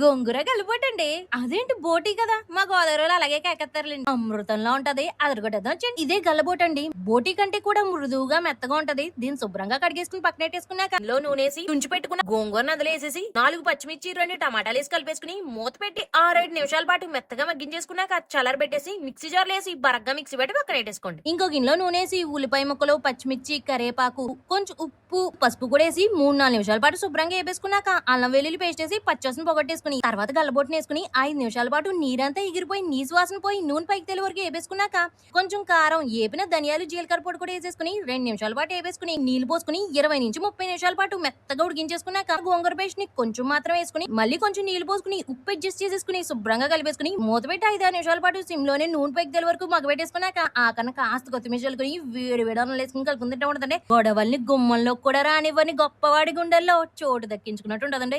గోంగూర కలిపోటండి అదేంటి బోటి కదా? మా గోదావరిలో అలాగే కేకెత్తారులేండి అమృతంలో ఉంటది అదరగొట్టేద్దాం వచ్చేయండి. ఇదే గల్లబోటండి బోటి కంటే కూడా మృదువుగా మెత్తగా ఉంటది. దీన్ని శుభ్రంగా కడిగేసుకుని పక్కనెట్టేసుకున్నాక అందులో నూనెసి ఉంచి పెట్టుకున్న గోంగూర నదిలో వేసేసి నాలుగు పచ్చిమిర్చి రెండు టమాటాలు వేసి కలిపేసుకుని మూత పెట్టి ఆరేడు నిమిషాల పాటు మెత్తగా మగ్గించేసుకున్నాక చల్లర పెట్టేసి మిక్సీ జార్లు వేసి బరగ్గా మిక్సీ పెట్టి పక్కనెట్టేసుకోండి ఇంకో గిన్నెలో నూనెసి ఉల్లిపాయ ముక్కలు పచ్చిమిర్చి కరేపాకు కొంచెం ఉప్పు పసుపు కూడా వేసి మూడు నాలుగు నిమిషాల పాటు శుభ్రంగా వేపేసుకున్నాక అల్లం వెల్లుల్లి పేస్ట్ వేసి పచ్చోసం పట్టేసుకుని తర్వాత గల్లబొట్టుని వేసుకుని ఐదు నిమిషాల పాటు నీరంతా ఎగిరిపోయి నీసు వాసన పోయి నూనె పైకి తెలి వరకు వేపేసుకున్నాక కొంచెం కారం ఏపిన ధనియాలు జీలకర్ర పొడి కూడా వేసేసుకుని రెండు నిమిషాల పాటు వేపేసుకుని నీళ్ళు పోసుకుని ఇరవై నుంచి ముప్పై నిమిషాల పాటు మెత్తగా ఉడికించేసుకున్నాక గోంగూర పేస్ట్ని కొంచెం మాత్రం వేసుకుని మళ్ళీ కొంచెం నీళ్ళు పోసుకుని ఉప్పు అడ్జస్ట్ చేసేసుకుని శుభ్రంగా కలిపేసుకుని మూత పెట్టి ఐదు నిమిషాల పాటు సిమ్లోనే నూనె పైకి తెలి వరకు మగబెట్టేసుకున్నాక ఆ కన్నా కాస్త కొత్తిమీర చల్లుకుని వేడి వేడి అన్నం వేసుకుని కలుపుకుంటుంటే ఉంటుందండి గొడవల్ని గుమ్మంలో కూడా రానివ్వని గొప్పవాడి గుండెల్లో చోటు దక్కించుకున్నట్టు ఉంటుందండి.